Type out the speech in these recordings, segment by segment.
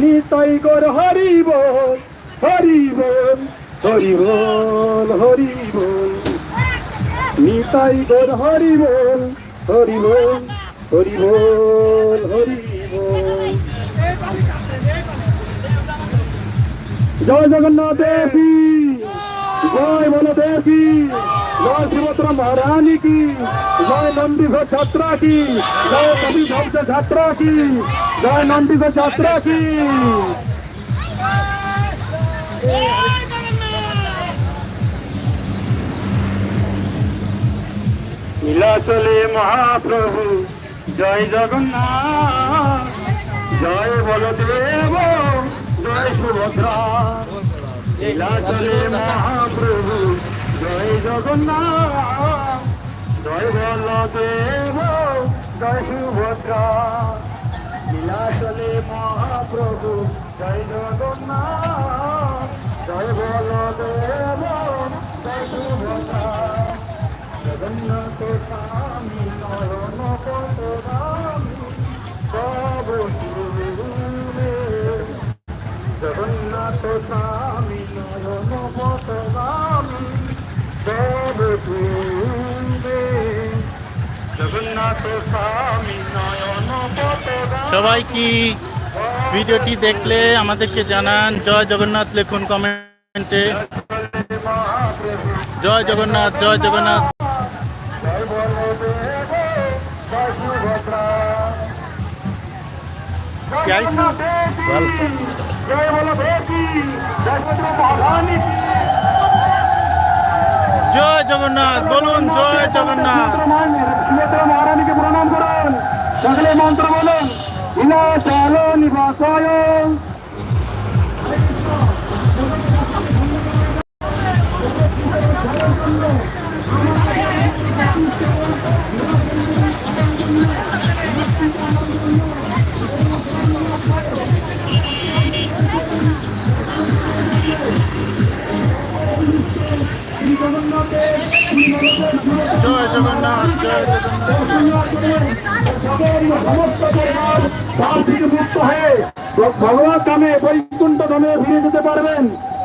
নিতাই গর হরি বল হরি বল হরি বল হরি বল নিতাই গর হরি বল হরি বল জয় জগন্নাথ দেবী, জয় বল দেবী জয় সুভদ্রা মহারানী কি? জয় নন্দী যাত্রা কি? জয় কবি যাত্রা কি? জয় নন্দী যাত্রা কি? নীলাচলে মহাপ্রভু, জয় জগন্নাথ, জয় বলদেব, জয় সুভদ্রা। নীলাচলে মহাপ্রভু জয় জগন্নাথ, জয় বলদেব, জয় সুভদ্রা। মহাপ্রভু, জয় জগন্নাথ, জয় বলদেব, জয় সুভদ্রা। জগন্নাথ স্বামী নয়ন সব জগন্নাথ স্বামী সবাই কি ভিডিওটি দেখলে আমাদেরকে জানান জয় জগন্নাথ লিখুন কমেন্টে জয় জগন্নাথ জয় জগন্নাথ জয় বলো বেশি জয় কি। জয় জগন্নাথ বলুন জয় জগন্নাথ। মহারানীকে প্রণাম করুন সকলে মন্ত্র বলুন। বিলাসাল নিবাসায় সমস্ত পরিবার পাপ থেকে মুক্ত হয়ে ভগবান ধামে বৈকুণ্ঠ ধামে ফিরে যেতে পারবেন।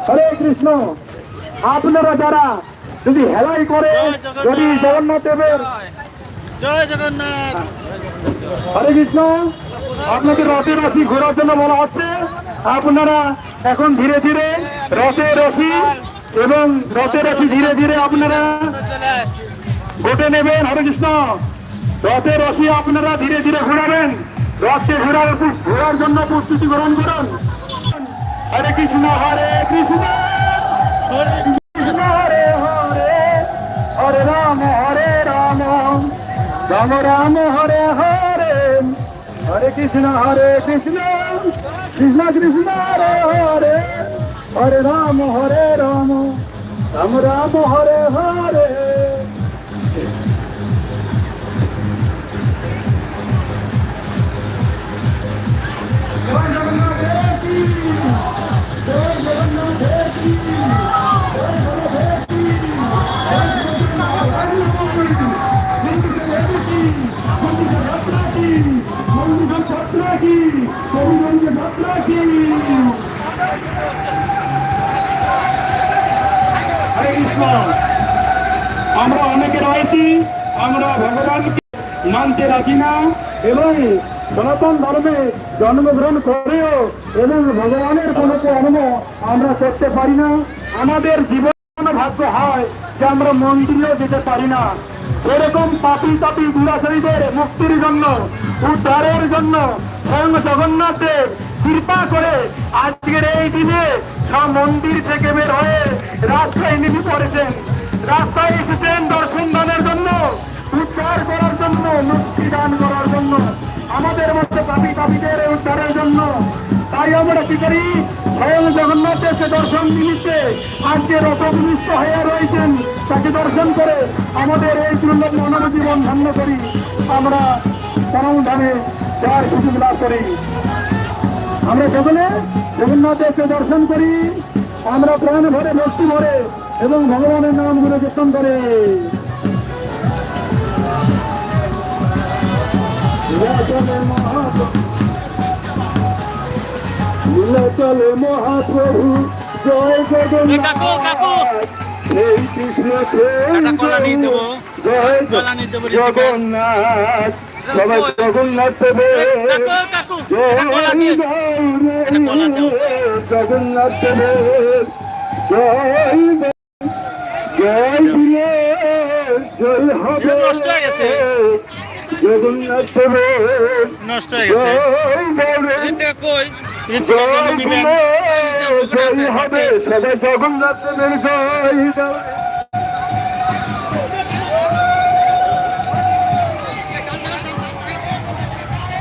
হরে কৃষ্ণ। আপনারা যারা যদি হেলাই করে যদি জগন্নাথ দেবের জয় জগন্নাথ। হরে কৃষ্ণ। আপনাকে রথে রশি ঘোরার জন্য বলা হচ্ছে। আপনারা এখন ধীরে ধীরে রথে রশি এবং রথে রশি ধীরে ধীরে আপনারা গোটে নেবেন। হরে কৃষ্ণ। রথে রশি আপনারা ধীরে ধীরে ঘোরাবেন। রথকে ঘোরার ঘোরার জন্য প্রস্তুতি গ্রহণ করুন। হরে কৃষ্ণ হরে কৃষ্ণ। কৃষ্ণ, হরে হরে। হরে রাম হরে রাম। রাম রাম, হরে হরে। হরে কৃষ্ণ হরে কৃষ্ণ। কৃষ্ণ কৃষ্ণ, হরে হরে। হরে রাম হরে রাম। রাম রাম, হরে হরে। আমরা অনেকে রয়েছি, আমরা ভগবানকে মানতে রাজি না এবং সনাতন ধর্মে জন্মগ্রহণ করেও এবং ভগবানের কোনো কর্ম আমরা করতে পারি না। আমাদের জীবন ভাগ্য হয় যে আমরা মন্দিরেও যেতে পারি না। এরকম পাপি তাপি দুরাচারীদের মুক্তির জন্য, উদ্ধারের জন্য স্বয়ং জগন্নাথের কৃপা করে আজকের এই দিনে সব মন্দির থেকে বের হয়ে রাস্তায় নেমে পড়েছেন। রাস্তায় এসেছেন দর্শন দানের জন্য, উদ্ধার করার জন্য, মুক্তি দান করার জন্য, আমাদের মধ্যে পাপি তাপিদের উদ্ধারের জন্য। তাই আমরা কি করি? স্বয়ং জগন্নাথের সে দর্শন নিমিত্তে আজকে রথভূমিষ্ঠ হয়ে রয়েছেন। তাকে দর্শন করে আমাদের এই দুর্লভ মানব জীবন ধন্য করি। আমরা পরম ধামে যার সুযোগ লাভ করি আমরা সকলে জগন্নাথ এসে দর্শন করি আমরা প্রাণ ভরে ভক্তি ভরে এবং ভগবানের নামগুলো কীর্তন করে চলে মহাপ্রভু জয়। জগন্নাথ এই কৃষ্ণ। জয়। জগন্নাথ সবাই জগন্নাথ দেবে। জগন্নাথ দেবের জয় দিয়ে জয় হবে। জগন্নাথ দেবের নষ্ট হয়ে গেছে। জয় হবে। সবাই জগন্নাথ দেবের জয়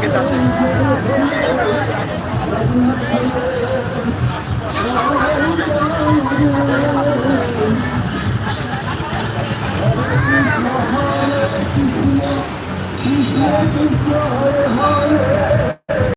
প্যাকেজ আছে Hare Hare